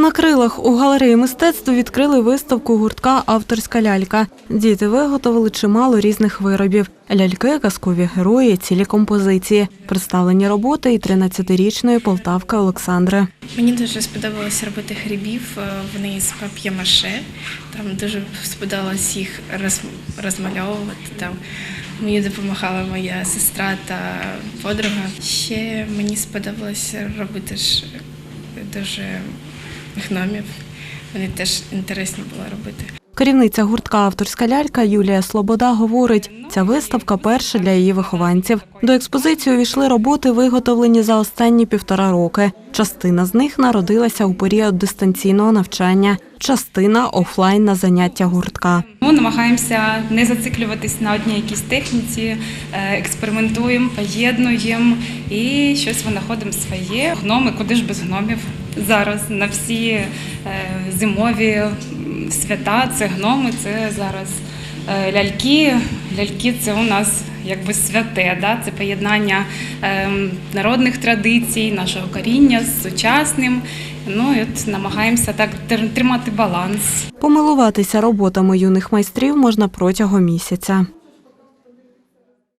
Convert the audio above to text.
На крилах у галереї мистецтв відкрили виставку гуртка Авторська лялька. Діти виготовили чимало різних виробів: ляльки, казкові герої, цілі композиції. Представлені роботи і 13-річної полтавки Олександри. Мені дуже сподобалось робити грибів. е, Вони з пап'є-маше. Там дуже сподобалось їх роз, розмальовувати. Там мені допомагала моя сестра та подруга. Ще мені сподобалось робити ж дуже гномів. Вони теж інтересні було робити. Керівниця гуртка Авторська лялька Юлія Слобода говорить, ця виставка перша для її вихованців. До експозиції увійшли роботи, виготовлені за останні півтора роки. Частина з них народилася у період дистанційного навчання, частина офлайн на заняття гуртка. Ми намагаємося не зациклюватись на одній якійсь техніці, е, експериментуємо, поєднуємо і щось винаходимо своє. Гноми, куди ж без гномів зараз на всі е, зимові свята. Це гноми, це зараз ляльки. Ляльки це у нас якби святе, да? це поєднання ем, народних традицій, нашого коріння з сучасним. Ну і от намагаємося так тримати баланс. Помилуватися роботами юних майстрів можна протягом місяця.